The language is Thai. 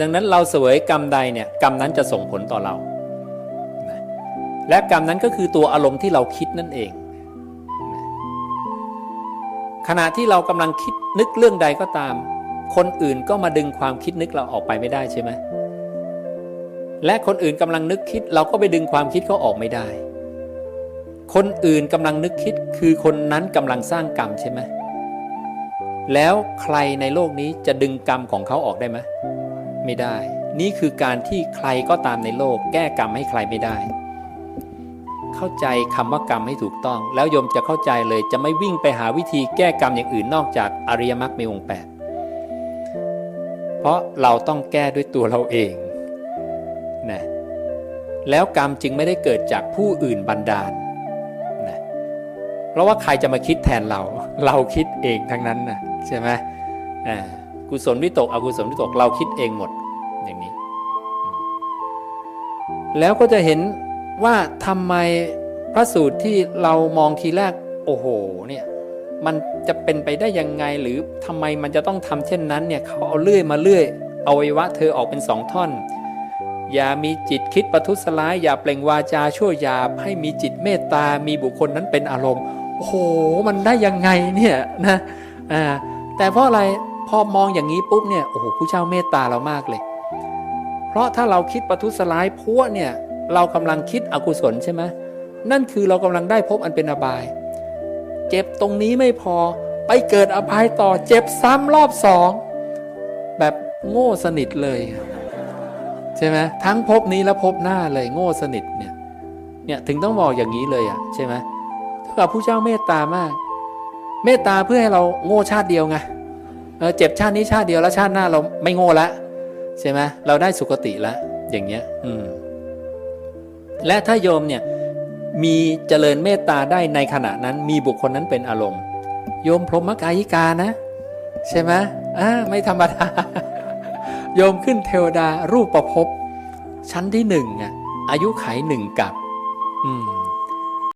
ดังนั้นเราเสวยกรรมใดเนี่ยกรรมนั้นจะส่งผลต่อเรานะและกรรมนั้นก็คือตัวอารมณ์ที่เราคิดนั่นเองนะขณะที่เรากำลังคิดนึกเรื่องใดก็ตาม คนอื่นก็มาดึงความคิดนึกเราออกไปไม่ได้ใช่ไหมและคนอื่นกำลังนึกคิด เราก็ไปดึงความคิดเขาออกไม่ได้ คนอื่นกำลังนึกคิดคือคนนั้นกำลังสร้างกรรมใช่ไหมแล้วใครในโลกนี้จะดึงกรรมของเขาออกได้ไหม ไม่ได้ นี่คือการที่ใครก็ตามในโลก แก้กรรมให้ใครไม่ได้ เข้าใจคำว่ากรรมให้ถูกต้อง แล้วโยมจะเข้าใจเลยจะไม่วิ่งไปหาวิธีแก้กรรมอย่างอื่นนอกจากอริยมรรคมีองค์แปดเพราะเราต้องแก้ด้วยตัวเราเองนะแล้วกรรมจึงไม่ได้เกิดจากผู้อื่นบันดาลนะเพราะว่าใครจะมาคิดแทนเรา เราคิดเองทั้งนั้นนะใช่ไหมอ่า กุศลวิตกอกุศลวิตกเราคิดเองหมดอย่างนี้ แล้วก็จะเห็นว่าทำไมพระสูตรที่เรามองทีแรกโอ้โหเนี่ยมันจะเป็นไปได้ยังไงหรือทำไมมันจะต้องทำเช่นนั้นเนี่ยเขาเอาเลื่อยมาเลื่อยเอาวัยวะเธอออกเป็นสองท่อน อย่ามีจิตคิดประทุษร้าย อย่าเปล่งวาจาชั่วยาให้มีจิตเมตตามีบุคคลนั้นเป็นอารมณ์โอ้โหมันได้ยังไงเนี่ยนะอ่าแต่เพราะอะไร อมองอย่างนี้ปุ๊บเนี่ยโอ้โหผู้เจ้าเมตตาเรามากเลย เพราะถ้าเราคิดประทุษร้ายพวเนี่ยเรากำลังคิดอกุศลใช่ไหมนั่นคือเรากำลังได้พบอันเป็นอบาย เจ็บตรงนี้ไม่พอไปเกิดอบายต่อเจ็บซ้ำรอบสองแบบโง่สนิทเลยใช่ไหมทั้งภพนี้และภพหน้าเลยโง่สนิทเนี่ยเนี่ยถึงต้องบอกอย่างนี้เลยอะใช่ไหมถ้ากับผู้เจ้าเมตตามาก เมตตาเพื่อให้เราโง่ชาติเดียวไง เจ็บชาตินี้ชาติเดียวแล้วชาติหน้าเราไม่โง่ละใช่ไหมเราได้สุคติละอย่างเงี้ยอืมและถ้าโยมเนี่ยมีเจริญเมตตาได้ในขณะนั้น มีบุคคลนั้นเป็นอารมณ์ โยมพรหมกายิกานะ ใช่ไหมอ่าไม่ธรรมดา โยมขึ้นเทวดารูปประพบชั้นที่หนึ่งอะอายุไขหนึ่งกับ อืม